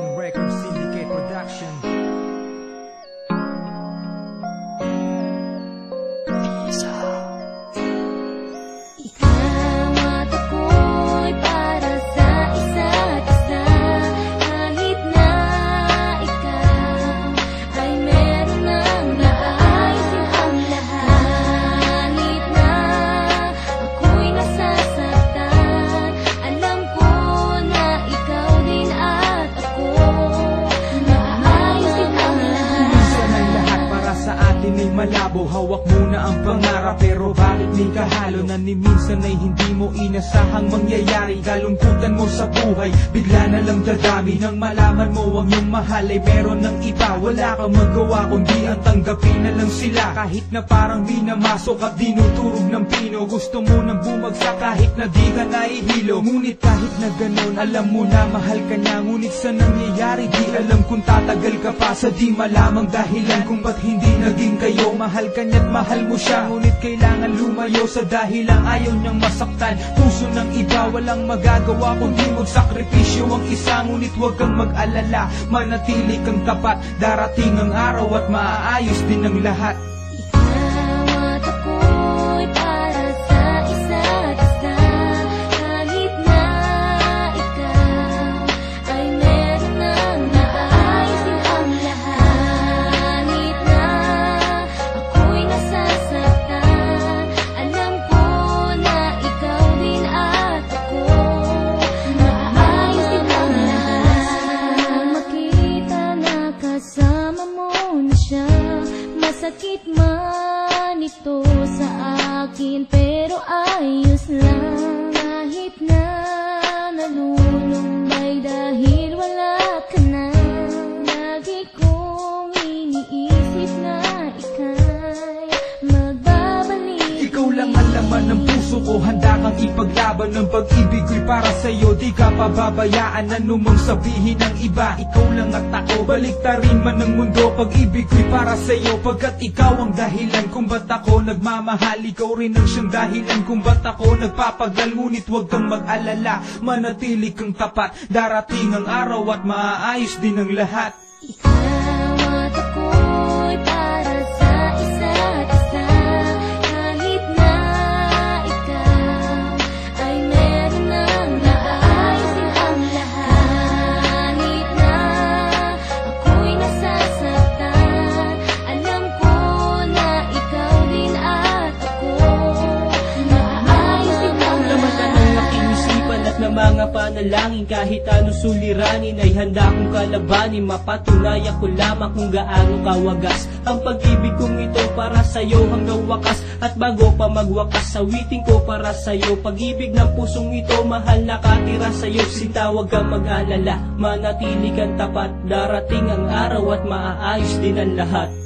records ay malabo Hawak mo na ang pangarap. Pero bakit may kahalo na ni minsan ay hindi mo inasahang mangyayari? Kalungkutan mo sa buhay Bigla na lang dadami. Nang malaman mo ang iyong mahal ay meron ng iba. Wala kang magawa kundi ang tanggapin na lang sila. Kahit na parang di namasok at dinuturog ng pino Gusto mo nang bumagsak kahit na di ka naihilo. Ngunit kahit na ganon alam mo na mahal ka niya. Ngunit sa nangyayari di alam kung tatagal ka pa. Sa di malamang dahilan kung ba't hindi naging kayo Mahal ka niya't mahal mo siya. Ngunit kailangan lumayo sa dahilang ayaw niyang masaktan. Puso ng iba walang magagawa kundi magsakripisyo ang isa. Ngunit huwag kang mag-alala Manatili kang tapat. Darating ang araw at maaayos din ang lahat. Ikaw at ako'y Masakit man ito sa akin Pero ayos lang. Kahit na puso ko Handa kang ipaglaban ng pag-ibig ko'y para sa'yo. Di ka pababayaan anumang sabihin ng iba? Ikaw lang at ako. Baliktarin man ng mundo Pag-ibig ko'y para sa'yo. Pagkat ikaw ang dahilan kung ba't ako nagmamahal Ikaw rin ang siyang dahilan kung ba't ako nagpapagal Ngunit huwag kang mag-alala Manatili kang tapat. Darating ang araw at maaayos din ang lahat isipan at ng mga panalangin Kahit ano suliranin ay handa kong kalabanin. Mapatunayan ko lamang kung gaano kawagas Ang pag-ibig kong ito para sa'yo hanggang wakas. At bago pa magwakas, sawitin ko para sa'yo. Pag-ibig ng pusong ito, mahal nakatira sa'yo. Sinta huwag kang mag-alala, manatili kang tapat. Darating ang araw at maaayos din ang lahat